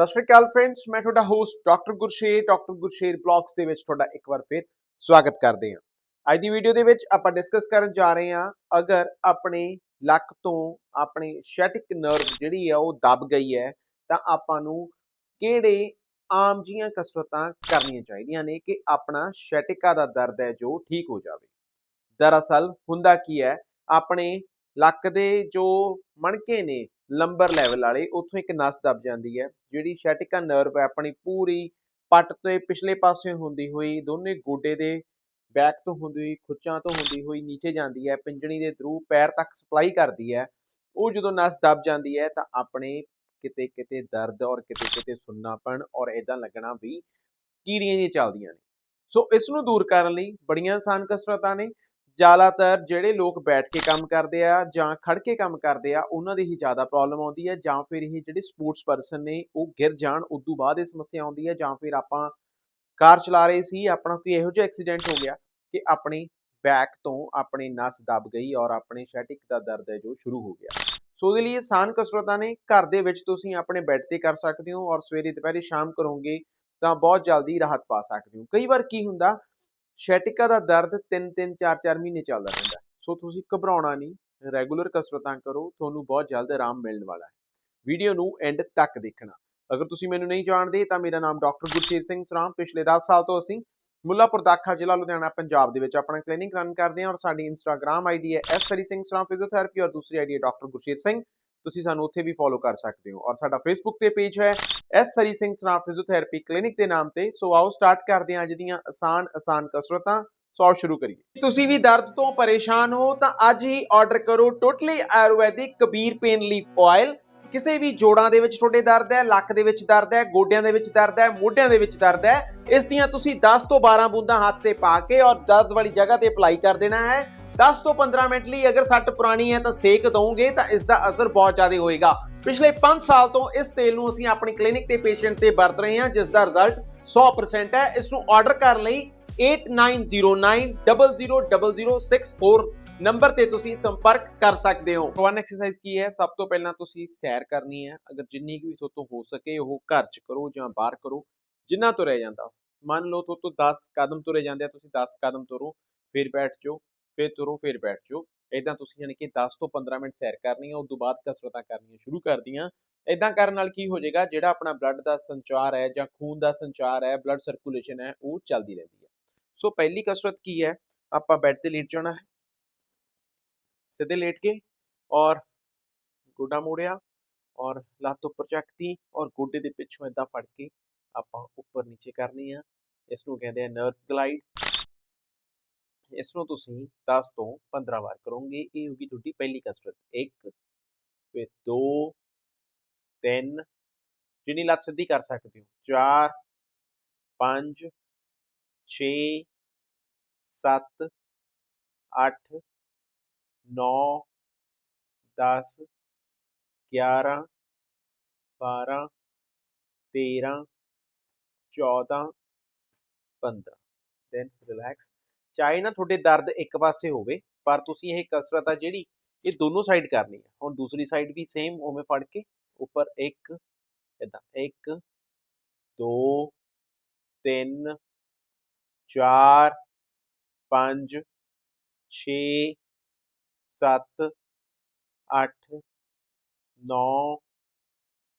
ਸਤਿ ਸ਼੍ਰੀ ਅਕਾਲ ਫਰੈਂਡਸ ਮੈਂ ਤੁਹਾਡਾ host doctor Gursher doctor Gursher blogs ਦੇ ਵਿੱਚ ਤੁਹਾਡਾ ਇੱਕ ਵਾਰ ਫਿਰ ਸਵਾਗਤ ਕਰਦੇ ਹਾਂ। ਅੱਜ ਦੀ ਵੀਡੀਓ ਦੇ ਵਿੱਚ ਆਪਾਂ ਡਿਸਕਸ ਕਰਨ ਜਾ ਰਹੇ ਹਾਂ, ਅਗਰ ਆਪਣੇ ਲੱਕ ਤੋਂ ਆਪਣੇ ਸ਼ੈਟਿਕ ਨਰਵ ਜਿਹੜੀ ਆ ਉਹ ਦਬ ਗਈ ਹੈ, ਤਾਂ ਆਪਾਂ ਨੂੰ ਕਿਹੜੇ ਆਮ ਜੀਆਂ ਕਸਰਤਾਂ ਕਰਨੀਆਂ ਚਾਹੀਦੀਆਂ ਨੇ ਕਿ ਆਪਣਾ ਸ਼ੈਟਿਕਾ ਦਾ ਦਰਦ ਹੈ ਜੋ ਠੀਕ ਹੋ ਜਾਵੇ। ਦਰਅਸਲ ਹੁੰਦਾ ਕੀ ਹੈ, ਆਪਣੇ ਲੱਕ ਦੇ ਜੋ ਮਣਕੇ ਨੇ ਲੰਬਰ ਲੈਵਲ ਵਾਲੇ, ਉੱਥੋਂ ਇੱਕ ਨਸ ਦਬ ਜਾਂਦੀ ਹੈ, ਜਿਹੜੀ ਸ਼ੈਟਿਕਾ ਨਰਵ ਹੈ, ਆਪਣੀ ਪੂਰੀ ਪੱਟ ਤੋਂ ਪਿਛਲੇ ਪਾਸੇ ਹੁੰਦੀ ਹੋਈ, ਦੋਨੇ ਗੋਡੇ ਦੇ ਬੈਕ ਤੋਂ ਹੁੰਦੀ ਹੋਈ ਖੁੱਚਾਂ ਤੋਂ ਹੁੰਦੀ ਹੋਈ ਨੀਚੇ ਜਾਂਦੀ ਹੈ, ਪਿੰਜਣੀ ਦੇ ਥਰੂ ਪੈਰ ਤੱਕ ਸਪਲਾਈ ਕਰਦੀ ਹੈ। ਉਹ ਜਦੋਂ ਨਸ ਦਬ ਜਾਂਦੀ ਹੈ, ਤਾਂ ਆਪਣੇ ਕਿਤੇ ਕਿਤੇ ਦਰਦ ਔਰ ਕਿਤੇ ਕਿਤੇ ਸੁੰਨਾਪਣ ਔਰ ਇਦਾਂ ਲੱਗਣਾ ਵੀ ਕੀੜੀਆਂ ਜਿਹੀਆਂ ਚੱਲਦੀਆਂ ਨੇ। ਸੋ ਇਸ ਨੂੰ ਦੂਰ ਕਰਨ ਲਈ ਬੜੀਆਂ ਆਸਾਨ ਕਸਰਤਾਂ ਨੇ। ਜ਼ਿਆਦਾਤਰ ਜਿਹੜੇ ਲੋਕ ਬੈਠ ਕੇ ਕੰਮ ਕਰਦੇ ਆ ਜਾਂ ਖੜ ਕੇ ਕੰਮ ਕਰਦੇ ਆ, ਉਹਨਾਂ ਦੀ ਹੀ ਜ਼ਿਆਦਾ ਪ੍ਰੋਬਲਮ ਆਉਂਦੀ ਹੈ ਜਾਂ ਫਿਰ ਇਹ ਜਿਹੜੇ ਸਪੋਰਟਸ ਪਰਸਨ ਨੇ, ਉਹ ਗਿਰ ਜਾਣ ਉਸ ਤੋਂ ਬਾਅਦ ਇਹ ਸਮੱਸਿਆ ਆਉਂਦੀ ਹੈ ਜਾਂ ਫਿਰ ਆਪਾਂ ਕਾਰ ਚਲਾ ਰਹੇ ਸੀ, ਆਪਣਾ ਕੋਈ ਇਹੋ ਜਿਹਾ ਐਕਸੀਡੈਂਟ ਹੋ ਗਿਆ ਕਿ ਆਪਣੀ ਬੈਕ ਤੋਂ ਆਪਣੀ ਨਸ ਦਬ ਗਈ ਔਰ ਆਪਣੇ ਸ਼ੈਟਿਕ ਦਾ ਦਰਦ ਹੈ ਜੋ ਸ਼ੁਰੂ ਹੋ ਗਿਆ। ਸੋ ਉਹਦੇ ਲਈ ਆਸਾਨ ਕਸਰਤਾਂ ਨੇ, ਘਰ ਦੇ ਵਿੱਚ ਤੁਸੀਂ ਆਪਣੇ ਬੈੱਡ ਤੇ ਕਰ ਸਕਦੇ ਹੋ ਔਰ ਸਵੇਰੇ ਦੁਪਹਿਰੇ ਸ਼ਾਮ ਕਰੋਗੇ ਤਾਂ ਬਹੁਤ ਜਲਦੀ ਰਾਹਤ ਪਾ ਸਕਦੇ ਹੋ। ਕਈ ਵਾਰ ਕੀ ਹੁੰਦਾ ਸ਼ੈਟਿਕਾ ਦਾ ਦਰਦ 3-3 4-4 ਮਹੀਨੇ ਚੱਲਦਾ ਰਹਿੰਦਾ ਸੋ ਤੁਸੀਂ ਘਬਰਾਉਣਾ ਨਹੀਂ, ਰੈਗੂਲਰ ਕਸਰਤਾਂ ਕਰੋ, ਤੁਹਾਨੂੰ ਬਹੁਤ ਜਲਦ ਆਰਾਮ ਮਿਲਣ ਵਾਲਾ ਹੈ। ਵੀਡੀਓ ਨੂੰ ਐਂਡ ਤੱਕ ਦੇਖਣਾ। ਅਗਰ ਤੁਸੀਂ ਮੈਨੂੰ ਨਹੀਂ ਜਾਣਦੇ, ਤਾਂ ਮੇਰਾ ਨਾਮ ਡਾਕਟਰ ਗੁਰਸ਼ੇਰ ਸਿੰਘ ਸਰਾਮ। ਪਿਛਲੇ 10 ਸਾਲ ਤੋਂ ਅਸੀਂ ਮੁੱਲਾਪੁਰ ਦਾਖਾ ਜ਼ਿਲ੍ਹਾ ਲੁਧਿਆਣਾ, ਪੰਜਾਬ ਦੇ ਵਿੱਚ ਆਪਣਾ ਕਲੀਨਿਕ ਰਨ ਕਰਦੇ ਹਾਂ ਔਰ ਸਾਡੀ ਇੰਸਟਾਗ੍ਰam ਆਈਡੀ ਹੈ ਐਸ ਹਰੀ ਸਿੰਘ ਸਰਾਮ ਫਿਜ਼ੀਓਥੈਰੇਪੀ ਔਰ ਦੂਸਰੀ ਆਈਡੀ ਹੈ ਡਾਕਟਰ ਗੁਰਸ਼ੇਰ ਸਿੰਘ। ਤੁਸੀਂ ਸਾਨੂੰ ਉੱਥੇ ਵੀ ਫੋਲੋ ਕਰ ਸਕਦੇ ਹੋ। ਔਰ ਸਾਡਾ ਫੇਸਬੁੱਕ ਤੇ ਪੇਜ ਹੈ S Hari Singh Saram physiotherapy clinic ਦੇ ਨਾਮ ਤੇ। ਸੋ ਆਓ ਸਟਾਰਟ ਕਰਦੇ ਹਾਂ ਅੱਜ ਦੀਆਂ ਆਸਾਨ ਆਸਾਨ ਕਸਰਤਾਂ। ਸੋ ਸ਼ੁਰੂ ਕਰੀਏ। ਤੁਸੀਂ ਵੀ ਦਰਦ ਤੋਂ ਪਰੇਸ਼ਾਨ ਹੋ, ਤਾਂ ਅੱਜ ਹੀ ਆਰਡਰ ਕਰੋ totally Ayurvedic Kabir pain leaf oil ਕਿਸੇ ਵੀ ਜੋੜਾਂ ਦੇ ਵਿੱਚ ਤੁਹਾਡੇ ਦਰਦ ਹੈ, ਲੱਕ ਦੇ ਵਿੱਚ ਦਰਦ ਹੈ, ਗੋਡਿਆਂ ਦੇ ਵਿੱਚ ਦਰਦ ਹੈ, ਮੋਢਿਆਂ ਦੇ ਵਿੱਚ ਦਰਦ ਹੈ, ਇਸ ਦੀਆਂ ਤੁਸੀਂ 10 ਤੋਂ 12 ਬੂੰਦਾਂ ਹੱਥ ਤੇ ਪਾ ਕੇ ਔਰ ਦਰਦ ਵਾਲੀ ਜਗ੍ਹਾ ਤੇ ਅਪਲਾਈ ਕਰ ਦੇਣਾ ਹੈ। 10 ਤੋਂ 15 ਮਿੰਟ ਲਈ ਅਗਰ ਸੱਟ ਪੁਰਾਣੀ ਹੈ ਤਾਂ ਸੇਕ ਦਵੋਗੇ ਤਾਂ ਇਸ ਦਾ ਅਸਰ ਬਹੁਤ ਜ਼ਿਆਦਾ ਹੋਏਗਾ। ਪਿਛਲੇ 5 ਸਾਲ ਤੋਂ ਇਸ ਤੇਲ ਨੂੰ ਅਸੀਂ ਆਪਣੀ ਕਲੀਨਿਕ ਤੇ ਪੇਸ਼ੈਂਟ ਤੇ ਵਰਤ ਰਹੇ ਹਾਂ, ਜਿਸ ਦਾ ਰਿਜ਼ਲਟ 100% ਹੈ। ਇਸ ਨੂੰ ਆਰਡਰ ਕਰਨ ਲਈ 8909000064 ਨੰਬਰ ਤੇ ਤੁਸੀਂ ਸੰਪਰਕ ਕਰ ਸਕਦੇ ਹੋ। ਵਨ ਐਕਸਰਸਾਈਜ਼ ਕੀ ਹੈ? ਸਭ ਤੋਂ ਪਹਿਲਾਂ ਤੁਸੀਂ ਸੈਰ ਕਰਨੀ ਹੈ। ਅਗਰ ਜਿੰਨੀ ਕੁ ਵੀ ਤੁਹਾਡੇ ਤੋਂ ਹੋ ਸਕੇ ਉਹ ਘਰ 'ਚ ਕਰੋ ਜਾਂ ਬਾਹਰ ਕਰੋ, ਜਿੰਨਾ ਤੋਂ ਰਹਿ ਜਾਂਦਾ। ਮੰਨ ਲਓ ਤੁਹਾਡੇ ਤੋਂ 10 ਕਦਮ ਤੁਰੇ ਜਾਂਦੇ ਆ, ਤੁਸੀਂ 10 ਕਦਮ ਤੁਰੋ, ਫਿਰ ਬੈਠ ਜਾਓ। ਫਿਰ ਤੁਰੋ, ਫਿਰ ਬੈਠ ਜਾਓ। ਇਦਾਂ ਤੁਸੀਂ ਯਾਨੀ ਕਿ 10 ਤੋਂ 15 ਮਿੰਟ ਸੈਰ ਕਰਨੀ ਹੈ ਉਸ ਤੋਂ ਬਾਅਦ ਕਸਰਤਾਂ ਕਰਨੀਆਂ ਸ਼ੁਰੂ ਕਰਦੀਆਂ। ਇਦਾਂ ਕਰਨ ਨਾਲ ਕੀ ਹੋ ਜਾਏਗਾ, ਜਿਹੜਾ ਆਪਣਾ ਬਲੱਡ ਦਾ ਸੰਚਾਰ ਹੈ ਜਾਂ ਖੂਨ ਦਾ ਸੰਚਾਰ ਹੈ ਬਲੱਡ ਸਰਕੂਲੇਸ਼ਨ ਹੈ, ਉਹ ਚੱਲਦੀ ਰਹਿੰਦੀ ਹੈ। ਸੋ ਪਹਿਲੀ ਕਸਰਤ ਕੀ ਹੈ? ਆਪਾਂ ਬੈੱਡ ਤੇ ਲੇਟ ਜਾਣਾ ਹੈ। ਸਿੱਧੇ ਲੇਟ ਕੇ ਔਰ ਗੋਡਾ ਮੋੜਿਆ ਔਰ ਲੱਤ ਉੱਪਰ ਚੱਕਤੀ ਔਰ ਗੋਡੇ ਦੇ ਪਿੱਛੋਂ ਇਦਾਂ ਫੜ ਕੇ ਆਪਾਂ ਉੱਪਰ ਨੀਚੇ ਕਰਨੀ ਆ। ਇਸ ਨੂੰ ਕਹਿੰਦੇ ਆ ਨਰਵ ਗਲਾਈਡ ਇਸ ਨੂੰ ਤੁਸੀਂ 10 ਤੋਂ 15 ਵਾਰ ਕਰੋਗੇ। ਇਹ ਹੋਗੀ ਤੁਹਾਡੀ ਪਹਿਲੀ ਕਸਰਤ। 1 ਫਿਰ 2 3 ਜਿੰਨੀ ਲੱਤ ਸਿੱਧੀ ਕਰ ਸਕਦੇ ਹੋ। 4 5 6 7 8 9 10 11 12 13 14 15 ਦੈਨ ਰਿਲੈਕਸ ਚਾਹੇ ਨਾ ਤੁਹਾਡੇ ਦਰਦ ਇੱਕ ਪਾਸੇ ਹੋਵੇ, ਪਰ ਤੁਸੀਂ ਇਹ ਕਸਰਤ ਆ ਜਿਹੜੀ ਇਹ ਦੋਨੋਂ ਸਾਈਡ ਕਰਨੀ ਹੈ ਹੁਣ ਦੂਸਰੀ ਸਾਈਡ ਵੀ ਸੇਮ ਉਵੇਂ ਫੜ ਕੇ ਉੱਪਰ 1 ਇਦਾਂ 1 2 3 4 5 6 7 8 9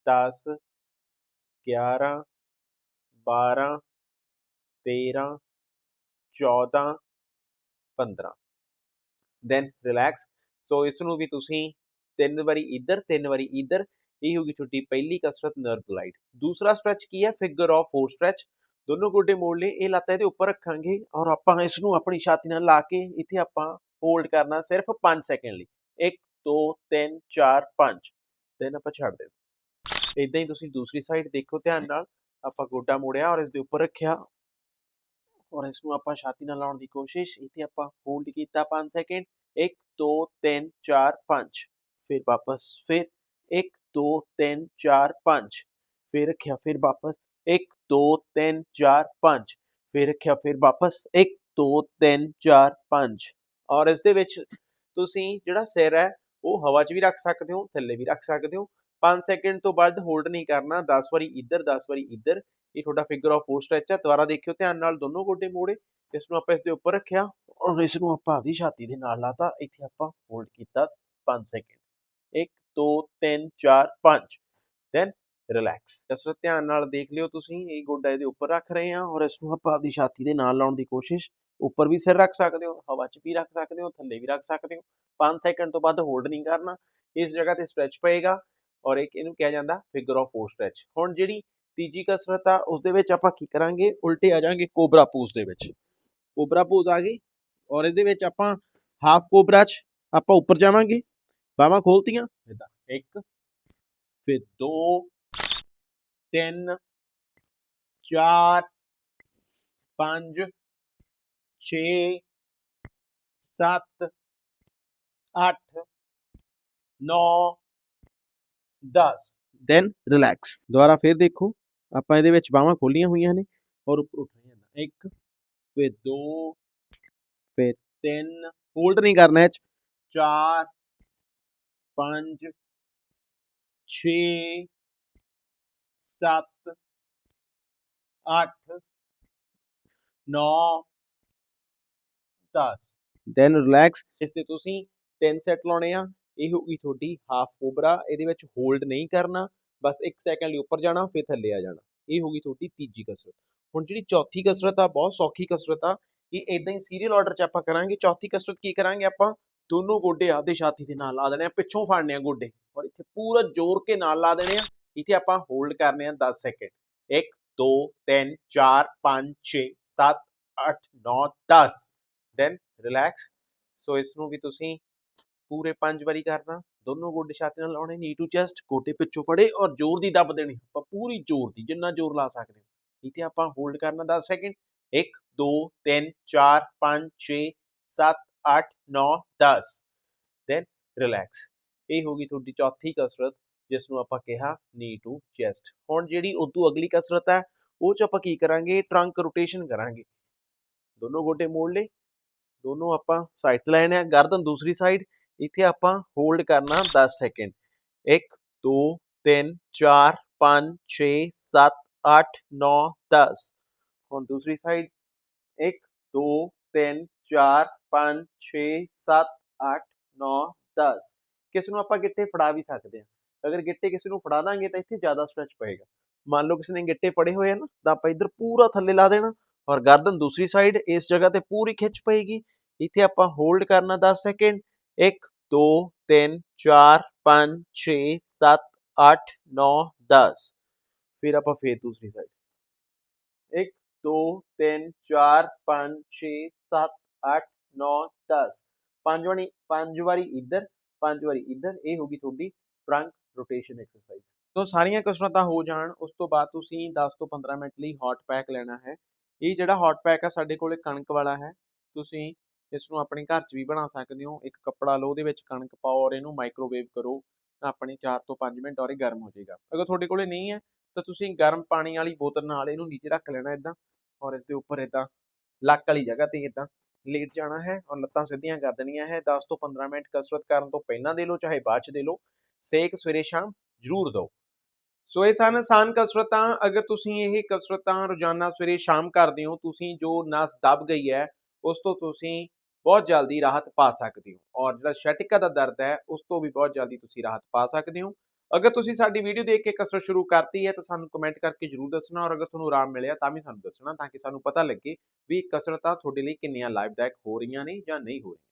10 11 12 13 14 15 ਦੈਨ ਰਿਲੈਕਸ ਸੋ ਇਸ ਨੂੰ ਵੀ ਤੁਸੀਂ ਤਿੰਨ ਵਾਰੀ ਇੱਧਰ, ਤਿੰਨ ਵਾਰੀ ਇੱਧਰ, ਇਹ ਹੋਗੀ ਤੁਹਾਡੀ ਪਹਿਲੀ ਕਸਰਤ ਨਰਵ ਗਲਾਈਡ ਦੂਸਰਾ ਸਟ੍ਰੈਚ ਕੀ ਹੈ? ਫਿਗਰ ਆਫ ਫੋਰ ਸਟ੍ਰੈਚ ਦੋਨੋਂ ਗੋਡੇ ਮੋੜ ਲਏ, ਇਹ ਲੱਤਾਂ ਇਹਦੇ ਉੱਪਰ ਰੱਖਾਂਗੇ ਔਰ ਆਪਾਂ ਇਸ ਨੂੰ ਆਪਣੀ ਛਾਤੀ ਨਾਲ ਲਾ ਕੇ ਇੱਥੇ ਆਪਾਂ ਹੋਲਡ ਕਰਨਾ ਸਿਰਫ 5 ਸੈਕਿੰਡ ਲਈ। 1 2 3 4 5 ਦੈਨ ਆਪਾਂ ਛੱਡ ਦੇ ਇਦਾਂ ਹੀ ਤੁਸੀਂ ਦੂਸਰੀ ਸਾਈਡ ਦੇਖੋ ਧਿਆਨ ਨਾਲ। ਆਪਾਂ ਗੋਡਾ ਮੋੜਿਆ ਔਰ ਇਸ ਦੇ ਉੱਪਰ ਰੱਖਿਆ। ਔਰ ਇਸ ਨੂੰ ਆਪਾਂ ਛਾਤੀ ਨਾਲ ਲਾਉਣ ਦੀ ਕੋਸ਼ਿਸ਼, ਇੱਥੇ ਆਪਾਂ ਹੋਲਡ ਕੀਤਾ 5 ਸੈਕਿੰਡ 1 2 3 4 5 ਫਿਰ ਵਾਪਸ, ਫਿਰ 1 2 3 4 5 ਫਿਰ ਰੱਖਿਆ, ਫਿਰ ਵਾਪਸ 1 2 3 4 5 ਫਿਰ ਰੱਖਿਆ, ਫਿਰ ਵਾਪਸ 1 2 3 4 5 ਔਰ ਇਸ ਦੇ ਵਿੱਚ ਤੁਸੀਂ ਜਿਹੜਾ ਸਿਰ ਹੈ, ਉਹ ਹਵਾ 'ਚ ਵੀ ਰੱਖ ਸਕਦੇ ਹੋ, ਥੱਲੇ ਵੀ ਰੱਖ ਸਕਦੇ ਹੋ। 5 ਸੈਕਿੰਡ ਤੋਂ ਬਾਅਦ ਹੋਲਡ ਨਹੀਂ ਕਰਨਾ 10 ਵਾਰੀ ਇੱਧਰ 10 ਵਾਰੀ ਇੱਧਰ, ਇਹ ਤੁਹਾਡਾ ਫਿਗਰ ਆਫ 4 ਸਟ੍ਰੈਚ ਹੈ ਦੁਬਾਰਾ ਦੇਖਿਓ ਧਿਆਨ ਨਾਲ ਦੋਨੋਂ ਗੋਡੇ ਮੋੜੇ ਇਸ ਨੂੰ ਆਪਾਂ ਇਸ ਦੇ ਉੱਪਰ ਰੱਖਿਆ ਔਰ ਇਸ ਨੂੰ ਆਪਾਂ ਆਪਦੀ ਛਾਤੀ ਦੇ ਨਾਲ ਲਾਤਾ, ਇੱਥੇ ਆਪਾਂ ਹੋਲਡ ਕੀਤਾ 5 ਸੈਕਿੰਡ 1 2 3 4 5 ਦੈਨ ਰਿਲੈਕਸ ਕਸਰਤ ਧਿਆਨ ਨਾਲ ਦੇਖ ਲਿਓ ਤੁਸੀਂ, ਇਹ ਗੋਡਾ ਇਹਦੇ ਉੱਪਰ ਰੱਖ ਰਹੇ ਹਾਂ ਔਰ ਇਸ ਨੂੰ ਆਪਾਂ ਆਪਦੀ ਛਾਤੀ ਦੇ ਨਾਲ ਲਾਉਣ ਦੀ ਕੋਸ਼ਿਸ਼ ਉੱਪਰ ਵੀ ਸਿਰ ਰੱਖ ਸਕਦੇ ਹੋ, ਹਵਾ 'ਚ ਵੀ ਰੱਖ ਸਕਦੇ ਹੋ, ਥੱਲੇ ਵੀ ਰੱਖ ਸਕਦੇ ਹੋ। 5 ਸੈਕਿੰਡ ਤੋਂ ਵੱਧ ਹੋਲਡ ਨਹੀਂ ਕਰਨਾ, ਇਸ ਜਗ੍ਹਾ ਤੇ ਸਟ੍ਰੈਚ ਪਏਗਾ। ਔਰ ਇੱਕ ਇਹਨੂੰ ਕਿਹਾ ਜਾਂਦਾ ਫਿਗਰ ਆਫ 4 ਸਟ੍ਰੈਚ ਹੁਣ ਜਿਹੜੀ ਤੀਜੀ ਕਸਰਤ ਆ ਉਸ ਦੇ ਵਿੱਚ ਆਪਾਂ ਕੀ ਕਰਾਂਗੇ? ਉਲਟੇ ਆ ਜਾਾਂਗੇ ਕੋਬਰਾ ਪੋਜ਼ ਦੇ ਵਿੱਚ। ਕੋਬਰਾ ਪੋਜ਼ ਆ ਗਈ ਔਰ ਇਸ ਦੇ ਵਿੱਚ ਆਪਾਂ ਹਾਫ ਕੋਬਰਾ 'ਚ ਆਪਾਂ ਉੱਪਰ ਜਾਵਾਂਗੇ। ਬਾਹਾਂ ਖੋਲਤੀਆਂ। ਇਦਾਂ ਇੱਕ, ਫਿਰ ਦੋ, ਤਿੰਨ, ਚਾਰ, ਪੰਜ, ਛੇ, ਸੱਤ, ਅੱਠ, ਨੌ 10 ਦੈਨ ਰਿਲੈਕਸ ਦੁਬਾਰਾ ਫਿਰ ਦੇਖੋ ਆਪਾਂ ਇਹਦੇ ਵਿੱਚ ਬਾਹਾਂ ਖੋਲੀਆਂ ਹੋਈਆਂ ਨੇ ਔਰ ਉੱਪਰ ਉੱਠ ਰਹੇ ਹਾਂ ਇੱਕ ਫਿਰ ਦੋ ਫਿਰ ਤਿੰਨ ਹੋਲਡ ਨਹੀਂ ਕਰਨਾ ਇਹ 'ਚ। ਚਾਰ ਪੰਜ ਛੇ ਸੱਤ ਅੱਠ ਨੌ 10 ਦੈਨ ਰਿਲੈਕਸ ਇਸ ਤੇ ਤੁਸੀਂ 3 ਸੈਟ ਲਾਉਣੇ ਆ। ਇਹ ਹੋਊਗੀ ਤੁਹਾਡੀ ਹਾਫ ਕੋਬਰਾ ਇਹਦੇ ਵਿੱਚ ਹੋਲਡ ਨਹੀਂ ਕਰਨਾ, ਬਸ 1 ਸੈਕਿੰਡ ਲਈ ਉੱਪਰ ਜਾਣਾ, ਫਿਰ ਥੱਲੇ ਆ ਜਾਣਾ। ਇਹ ਹੋਗੀ ਤੁਹਾਡੀ ਤੀਜੀ ਕਸਰਤ। ਹੁਣ ਜਿਹੜੀ ਚੌਥੀ ਕਸਰਤ ਆ, ਬਹੁਤ ਸੌਖੀ ਕਸਰਤ ਆ, ਇਹ ਇਦਾਂ ਹੀ ਸੀਰੀਅਲ ਆਰਡਰ 'ਚ ਆਪਾਂ ਕਰਾਂਗੇ। ਚੌਥੀ ਕਸਰਤ ਕੀ ਕਰਾਂਗੇ ਆਪਾਂ? ਦੋਨੋਂ ਗੋਡੇ ਆਪਦੇ ਛਾਤੀ ਦੇ ਨਾਲ ਲਾ ਦੇਣੇ ਆ, ਪਿੱਛੋਂ ਫੜਨੇ ਆ ਗੋਡੇ। ਔਰ ਇੱਥੇ ਪੂਰਾ ਜ਼ੋਰ ਕੇ ਨਾਲ ਲਾ ਦੇਣੇ ਆ। ਇੱਥੇ ਆਪਾਂ ਹੋਲਡ ਕਰਨੇ ਆ 10 ਸੈਕਿੰਡ 1 2 3 4 5 6 7 8 9 10 ਦੈਨ ਰਿਲੈਕਸ ਸੋ ਇਸ ਨੂੰ ਵੀ ਤੁਸੀਂ ਪੂਰੇ 5 ਵਾਰੀ ਕਰਨਾ, ਦੋਨੋਂ ਗੋਡੇ ਛਾਤੀ ਨਾਲ ਲਾਉਣੇ ਨੀ ਟੂ ਚੈਸਟ ਗੋਡੇ ਪਿੱਛੋਂ ਫੜੇ ਔਰ ਜ਼ੋਰ ਦੀ ਦੱਬ ਦੇਣੀ। ਆਪਾਂ ਪੂਰੀ ਜ਼ੋਰ ਦੀ, ਜਿੰਨਾ ਜ਼ੋਰ ਲਾ ਸਕਦੇ ਹੋ। ਇੱਥੇ ਆਪਾਂ ਹੋਲਡ ਕਰਨਾ 10 ਸੈਕਿੰਡ 1 2 3 4 5 6 7 8 9 10 ਦੈਨ ਰਿਲੈਕਸ ਇਹ ਹੋ ਗਈ ਤੁਹਾਡੀ ਚੌਥੀ ਕਸਰਤ, ਜਿਸ ਨੂੰ ਆਪਾਂ ਕਿਹਾ ਨੀ ਟੂ ਚੈਸਟ ਹੁਣ ਜਿਹੜੀ ਉਦੋਂ ਅਗਲੀ ਕਸਰਤ ਹੈ, ਉਹ ਚ ਆਪਾਂ ਕੀ ਕਰਾਂਗੇ? ਟਰੰਕ ਰੋਟੇਸ਼ਨ ਕਰਾਂਗੇ। ਦੋਨੋਂ ਗੋਡੇ ਮੋੜ ਲਏ। ਦੋਨੋਂ ਆਪਾਂ ਸਾਈਡ ਤੇ ਲੈਣੇ ਆ ਗਰਦਨ ਦੂਸਰੀ ਸਾਈਡ ਇੱਥੇ ਆਪਾਂ ਹੋਲਡ ਕਰਨਾ 10 ਸੈਕਿੰਡ 1 2 3 4 5 6 7 8 9 10 ਹੁਣ ਦੂਸਰੀ ਸਾਈਡ 1 2 3 4 5 6 7 8 9 10 ਕਿਸ ਨੂੰ ਆਪਾਂ ਗਿੱਟੇ ਫੜਾ ਵੀ ਸਕਦੇ ਹਾਂ। ਅਗਰ ਗਿੱਟੇ ਕਿਸੇ ਨੂੰ ਫੜਾ ਦਾਂਗੇ ਤਾਂ ਇੱਥੇ ਜ਼ਿਆਦਾ ਸਟ੍ਰੈਚ ਪਏਗਾ। ਮੰਨ ਲਓ ਕਿਸੇ ਨੇ ਗਿੱਟੇ ਫੜੇ ਹੋਏ ਆ ਨਾ, ਤਾਂ ਆਪਾਂ ਇੱਧਰ ਪੂਰਾ ਥੱਲੇ ਲਾ ਦੇਣਾ ਔਰ ਗਰਦਨ ਦੂਸਰੀ ਸਾਈਡ ਇਸ ਜਗ੍ਹਾ ਤੇ ਪੂਰੀ ਖਿੱਚ ਪਏਗੀ। ਇੱਥੇ ਆਪਾਂ ਹੋਲਡ ਕਰਨਾ 10 ਸੈਕਿੰਡ 1 2 3 4 5 6 7 8 9 10 ਫਿਰ ਆਪਾਂ ਫੇਰ ਦੂਸਰੀ ਸਾਈਡ 1 2 3 4 5 6 7 8 9 10 ਪੰਜ ਵਾਰੀ ਪੰਜ ਵਾਰੀ ਇੱਧਰ, ਪੰਜ ਵਾਰੀ ਇੱਧਰ, ਇਹ ਹੋਗੀ ਤੁਹਾਡੀ ਫਰੰਟ ਰੋਟੇਸ਼ਨ ਐਕਸਰਸਾਈਜ਼ ਤੋਂ ਸਾਰੀਆਂ ਕਸਰਤਾਂ ਹੋ ਜਾਣ, ਉਸ ਤੋਂ ਬਾਅਦ ਤੁਸੀਂ 10 ਤੋਂ 15 ਮਿੰਟ ਲਈ ਹੌਟ ਪੈਕ ਲੈਣਾ ਹੈ। ਇਹ ਜਿਹੜਾ ਹੌਟ ਪੈਕ ਆ, ਸਾਡੇ ਕੋਲੇ ਕਣਕ ਵਾਲਾ ਹੈ। ਤੁਸੀਂ ਇਸ ਨੂੰ ਆਪਣੇ ਘਰ 'ਚ ਵੀ ਬਣਾ ਸਕਦੇ ਹੋ। ਇੱਕ ਕੱਪੜਾ ਲਓ, ਉਹਦੇ ਵਿੱਚ ਕਣਕ ਪਾਓ ਔਰ ਇਹਨੂੰ ਮਾਈਕ੍ਰੋਵੇਵ ਕਰੋ ਤਾਂ ਆਪਣੇ 4 ਤੋਂ 5 ਮਿੰਟ ਔਰ ਇਹ ਗਰਮ ਹੋ ਜਾਏਗਾ। ਅਗਰ ਤੁਹਾਡੇ ਕੋਲੇ ਨਹੀਂ ਹੈ ਤਾਂ ਤੁਸੀਂ ਗਰਮ ਪਾਣੀ ਵਾਲੀ ਬੋਤਲ ਨਾਲ ਇਹਨੂੰ ਨੀਚੇ ਰੱਖ ਲੈਣਾ ਇਦਾਂ ਔਰ ਇਸ ਦੇ ਉੱਪਰ ਇਦਾਂ ਲੱਕ ਵਾਲੀ ਜਗ੍ਹਾ ਤੇ ਇਦਾਂ ਲੇਟ ਜਾਣਾ ਹੈ ਔਰ ਲੱਤਾਂ ਸਿੱਧੀਆਂ ਕਰ ਦੇਣੀਆਂ ਹੈ। 10 ਤੋਂ 15 ਮਿੰਟ ਕਸਰਤ ਕਰਨ ਤੋਂ ਪਹਿਲਾਂ ਦੇ ਲਓ, ਚਾਹੇ ਬਾਅਦ ਚ ਦੇ ਲਓ। ਸੇਕ ਸਵੇਰੇ ਸ਼ਾਮ ਜ਼ਰੂਰ ਦਿਓ। ਸੋ ਇਹ ਸਨ ਆਸਾਨ ਕਸਰਤਾਂ। ਅਗਰ ਤੁਸੀਂ ਇਹ ਕਸਰਤਾਂ ਰੋਜ਼ਾਨਾ ਸਵੇਰੇ ਸ਼ਾਮ ਕਰਦੇ ਹੋ, ਤੁਸੀਂ ਜੋ ਨਸ ਦਬ ਗਈ ਹੈ, ਉਸ ਤੋਂ ਤੁਸੀਂ ਬਹੁਤ ਜਲਦੀ ਰਾਹਤ ਪਾ ਸਕਦੇ ਹੋ। ਔਰ ਜਿਹੜਾ ਸ਼ੈਟਿਕਾ ਦਾ ਦਰਦ ਹੈ, ਉਸ ਤੋਂ ਵੀ ਬਹੁਤ ਜਲਦੀ ਤੁਸੀਂ ਰਾਹਤ ਪਾ ਸਕਦੇ ਹੋ। ਅਗਰ ਤੁਸੀਂ ਸਾਡੀ ਵੀਡੀਓ ਦੇਖ ਕੇ ਕਸਰਤ ਸ਼ੁਰੂ ਕਰਤੀ ਹੈ, ਤਾਂ ਸਾਨੂੰ ਕਮੈਂਟ ਕਰਕੇ ਜਰੂਰ ਦੱਸਣਾ। ਔਰ ਅਗਰ ਤੁਹਾਨੂੰ ਆਰਾਮ ਮਿਲਿਆ, ਤਾਂ ਵੀ ਸਾਨੂੰ ਦੱਸਣਾ, ਤਾਂ ਕਿ ਸਾਨੂੰ ਪਤਾ ਲੱਗੇ ਵੀ ਕਸਰਤਾਂ ਤੁਹਾਡੇ ਲਈ ਕਿੰਨੀਆਂ ਲਾਭਦਾਇਕ ਹੋ ਰਹੀਆਂ ਨੇ ਜਾਂ ਨਹੀਂ ਹੋ ਰਹੀਆਂ।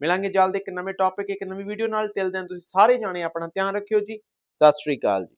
ਮਿਲਾਂਗੇ ਜਲਦ ਇੱਕ ਨਵੇਂ ਟੌਪਿਕ ਇੱਕ ਨਵੀਂ ਵੀਡੀਓ ਨਾਲ। ਤਿਲ ਦਿਨ ਤੁਸੀਂ ਸਾਰੇ ਜਾਣੇ ਆਪਣਾ ਧਿਆਨ ਰੱਖਿਓ ਜੀ। ਸਤਿ ਸ਼੍ਰੀ ਅਕਾਲ ਜੀ।